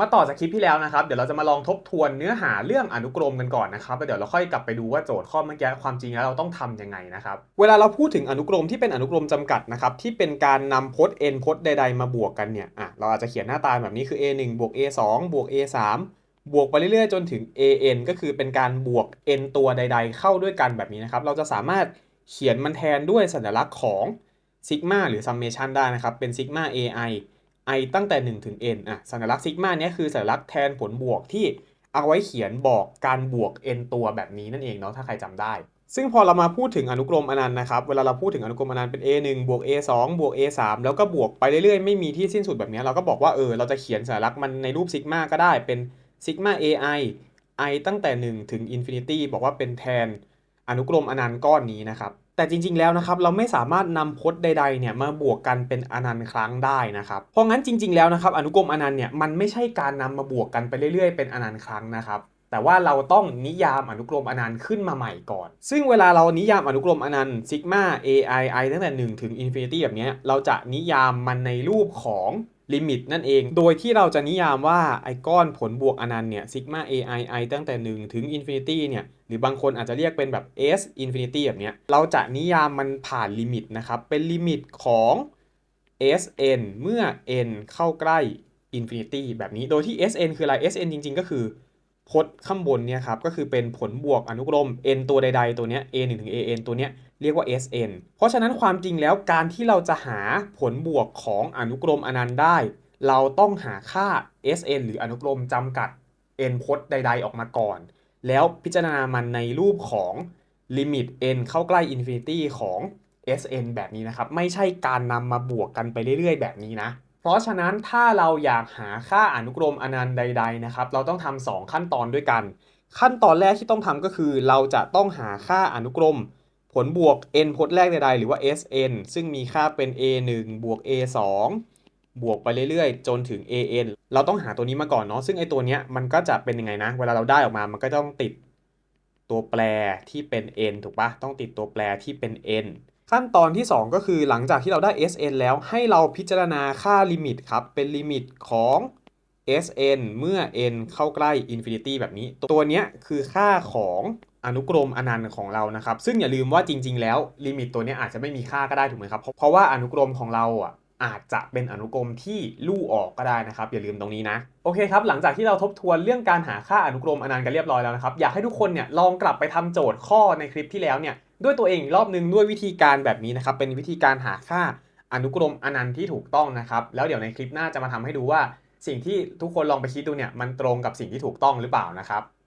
มาต่อจากคลิปที่แล้วนะครับ เดี๋ยวเราจะมาลองทบทวนเนื้อหาเรื่องอนุกรมกันก่อนนะครับแล้วเดี๋ยวเราค่อยกลับไปดูว่าโจทย์ข้อเมื่อกี้ความจริงแล้วเราต้องทำยังไงนะครับ เวลาเราพูดถึงอนุกรมที่เป็นอนุกรมจำกัดนะครับที่เป็นการนำพจน์ n พจน์ใด ๆ มาบวกกันเนี่ยอะเราอาจจะเขียนหน้าตาแบบนี้คือ a 1บวก a 2บวก a 3บวกไปเรื่อยๆ จนถึง an ก็คือเป็นการบวก n ตัวใด ๆ เข้าด้วยกันแบบนี้นะครับเราจะสามารถเขียนมันแทนด้วยสัญลักษณ์ของซิกมาหรือ summation ได้นะครับเป็นซิกมา ai i ตั้งแต่ 1 ถึง n อะสัญลักษณ์ซิกมาเนี้ยคือสัญลักษณ์แทนผลบวกที่เอาไว้เขียนบอกการบวก n ตัวแบบนี้นั่นเองเนาะถ้าใครจำได้ ซึ่งพอเรามาพูดถึงอนุกรมอนันต์นะครับ เวลาเราพูดถึงอนุกรมอนันต์เป็น a 1บวก a 2บวก a 3แล้วก็บวกไปเรื่อยๆ ไม่มีที่สิ้นสุดแบบนี้เราก็บอกว่าเออเราจะเขียนสัญลักษณ์มันในรูปซิกมาก็ได้เป็นซิกมา ai i ตั้งแต่ 1 ถึง infinity บอกว่าเป็นแทนอนุกรมอนันต์ก้อนนี้นะครับ แต่จริงๆแล้วนะครับเราไม่สามารถนำพจน์ใดๆเนี่ยมาบวกกันเป็นอนันต์ครั้งได้นะครับเพราะงั้นจริง ๆแล้วนะครับอนุกรมอนันต์เนี่ยมันไม่ใช่การนำมาบวกกันไปเรื่อยๆ เป็นอนันต์ครั้งนะครับแต่ว่าเราต้องนิยามอนุกรมอนันต์ขึ้นมาใหม่ก่อน ซึ่งเวลาเรานิยามอนุกรมอนันต์ซิกมา ai i ตั้งแต่ 1 ถึง infinity แบบเนี้ยเราจะนิยามมันในรูปของ ลิมิตนั่นเอง โดยที่เราจะนิยามว่าไอ้ก้อนผลบวกอนันต์เนี่ยซิกมา ai i ตั้งแต่ 1 ถึง infinity เนี่ยหรือบางคนอาจจะเรียกเป็นแบบ s infinity แบบเนี้ยเราจะนิยามมันผ่านลิมิตนะครับ เป็นลิมิตของ sn เมื่อ n เข้าใกล้ infinity แบบนี้ โดยที่ sn คืออะไร sn จริง ๆ ก็คือ พจน์ข้างบนเนี่ยครับก็คือเป็นผลบวกอนุกรม n ตัวใด ๆ ตัวเนี้ย a 1ถึง an ตัวเนี้ยเรียกว่า sn เพราะฉะนั้นความจริงแล้วการที่เราจะหาผลบวกของอนุกรมอนันต์ได้ เราต้องหาค่า sn หรืออนุกรมจำกัด n พจน์ใด ๆ ออกมาก่อน แล้วพิจารณามันในรูปของลิมิต n เข้าใกล้ infinity ของ sn แบบนี้นะครับ ไม่ใช่การนำมาบวกกันไปเรื่อย ๆ แบบนี้นะ เพราะฉะนั้นถ้าเราอยากหาค่าอนุกรมอนันต์ใด ๆนะครับ เราต้องทำสองขั้นตอนด้วยกัน ขั้นตอนแรกที่ต้องทำก็คือ เราจะต้องหาค่าอนุกรม ผลบวก n พจน์แรกใดๆ หรือว่า sn ซึ่งมีค่าเป็น a 1บวก a 2บวกไปเรื่อยๆ จนถึง an เราต้องหาตัวนี้มาก่อนเนาะซึ่งไอตัวเนี้ยมันก็จะเป็นยังไงนะ เวลาเราได้ออกมามันก็ต้องติดตัวแปรที่เป็น n ถูกปะต้องติดตัวแปรที่เป็น n ขั้นตอนที่ 2 ก็คือหลังจากที่เราได้ sn แล้วให้เราพิจารณาค่าลิมิตครับ เป็นลิมิตของ sn เมื่อ n เข้าใกล้ infinity แบบนี้ ตัวเนี้ยคือค่าของอนุกรมอนันต์ของเรานะครับ ซึ่งอย่าลืมว่าจริง ๆ แล้วลิมิตตัวเนี้ยอาจจะไม่มีค่าก็ได้ถูกไหมครับ เพราะเพราะว่าอนุกรมของเราอะ อาจจะเป็นอนุกรมที่ลู่ออกก็ได้นะครับ อย่าลืมตรงนี้นะ โอเคครับ หลังจากที่เราทบทวนเรื่องการหาค่าอนุกรมอนันต์กันเรียบร้อยแล้วนะครับ อยากให้ทุกคนเนี่ยลองกลับไปทำโจทย์ข้อในคลิปที่แล้วเนี่ยด้วยตัวเองรอบนึงด้วยวิธีการแบบนี้นะครับ เป็นวิธีการหาค่าอนุกรมอนันต์ที่ถูกต้องนะครับ แล้วเดี๋ยวในคลิปหน้าจะมาทำให้ดูว่า สิ่งที่ทุกคนลองไปคิดดูเนี่ยมันตรงกับสิ่งที่ถูกต้องหรือเปล่านะครับ